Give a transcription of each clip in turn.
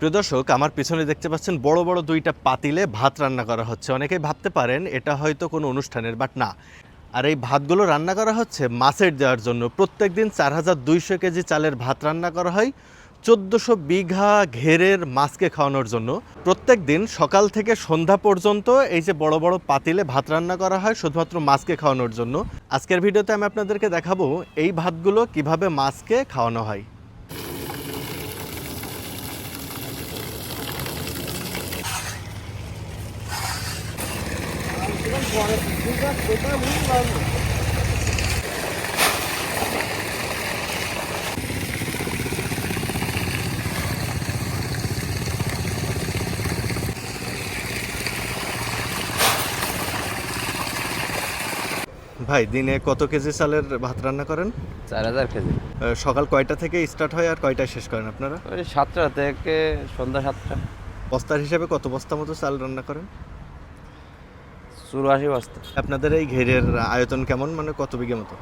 প্রিয় দর্শক, আমার পিছনে দেখতে পাচ্ছেন বড় বড় দুইটা পাতিলে ভাত রান্না করা হচ্ছে। অনেকেই ভাবতে পারেন এটা হয়তো কোনো অনুষ্ঠানের, বাট না। আর এই ভাতগুলো রান্না করা হচ্ছে মাছের দেওয়ার জন্য। প্রত্যেক দিন চার হাজার দুইশো কেজি চালের ভাত রান্না করা হয়। চোদ্দোশো বিঘা ঘেরের মাছকে খাওয়ানোর জন্য। প্রত্যেক দিন সকাল থেকে সন্ধ্যা পর্যন্ত এই যে বড় বড় পাতিলে ভাত রান্না করা হয়, শুধুমাত্র মাছকে খাওয়ানোর জন্য। আজকের ভিডিওতে আমি আপনাদেরকে দেখাবো এই ভাতগুলো কীভাবে মাছকে খাওয়ানো হয়। ভাই দিনে কত কেজি চালের ভাত রান্না করেন? চার হাজার কেজি। সকাল কয়টা থেকে স্টার্ট হয় আর কয়টায় শেষ করেন আপনারা? ওই সাতটা থেকে সন্ধ্যা সাতটা। বস্তার হিসাবে কত বস্তা মতো চাল রান্না করেন? চুরাশি বস্তা। আপনাদের এই ঘেরের আয়তন কেমন? মানে কত বিঘা মতো?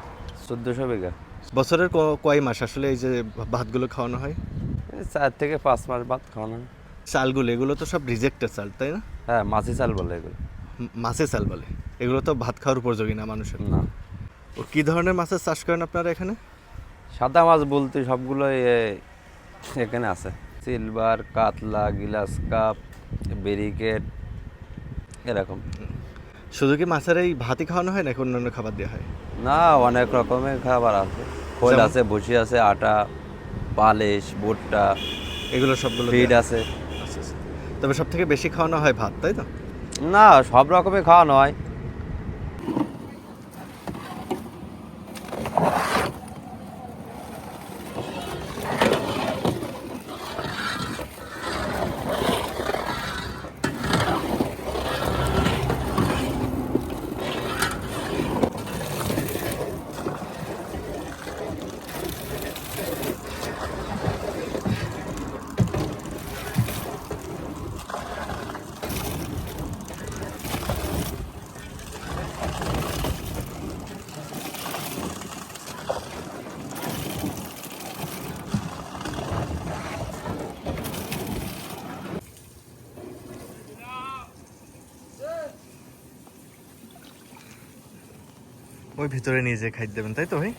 চোদ্দোশো বিঘা। বছরের কয় মাস আসলে এই যে ভাতগুলো খাওয়ানো হয়? চার থেকে পাঁচ মাস ভাত খাওয়ানো হয়। চালগুলো এগুলো তো সব রিজেক্টেড চাল তাই না? হ্যাঁ মাছি চাল বলে এগুলো। ম- মাছের চাল বলে। এগুলো তো ভাত খাওয়ার উপযোগী না মানুষের। না। ও কী ধরনের মাছের চাষ করেন আপনারা এখানে? সাদা মাছ বলতে সবগুলো এখানে আছে। সিলভার কাতলা গিলাস কাপ ব্যারিকেড এরকম। শুধু কি মাছের এই ভাতই খাওয়ানো হয় নাকি অন্যান্য খাবার দেওয়া হয়? না অনেক রকমের খাবার আছে। খোল আছে ভুসি আছে আটা পালিশ ভুট্টা এগুলো সবগুলো ফিড আছে। আচ্ছা, আচ্ছা। তবে সব থেকে বেশি খাওয়ানো হয় ভাত তাই তো? না সব রকমের খাওয়ানো হয়। ওই ভিতরে নিয়ে যেয়ে খাই দেবেন তাই তো ভাই?